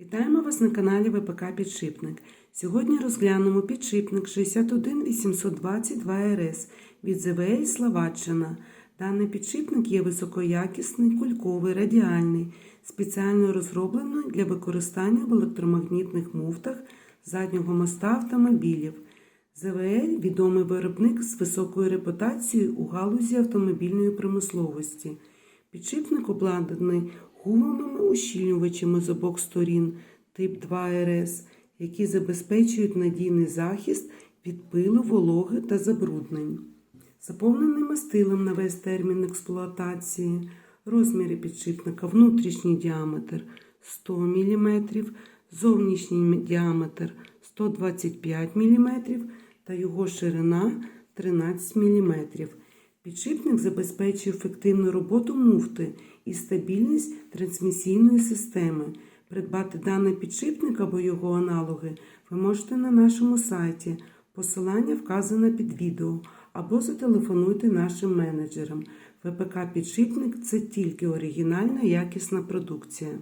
Вітаємо вас на каналі ВПК Підшипник. Сьогодні розглянемо підшипник 61822 РС від ЗВЛ Словаччина. Даний підшипник є високоякісний, кульковий, радіальний, спеціально розроблений для використання в електромагнітних муфтах заднього моста автомобілів. ЗВЛ відомий виробник з високою репутацією у галузі автомобільної промисловості. Підшипник обладнаний гумовими ущільнювачами з обох сторін тип 2 РС, які забезпечують надійний захист від пилу, вологи та забруднень. Заповнений мастилом на весь термін експлуатації, розміри підшипника, внутрішній діаметр 100 мм, зовнішній діаметр 125 мм та його ширина 13 мм. Підшипник забезпечує ефективну роботу муфти і стабільність трансмісійної системи. Придбати даний підшипник або його аналоги ви можете на нашому сайті. Посилання вказане під відео або зателефонуйте нашим менеджерам. ВПК Підшипник це тільки оригінальна якісна продукція.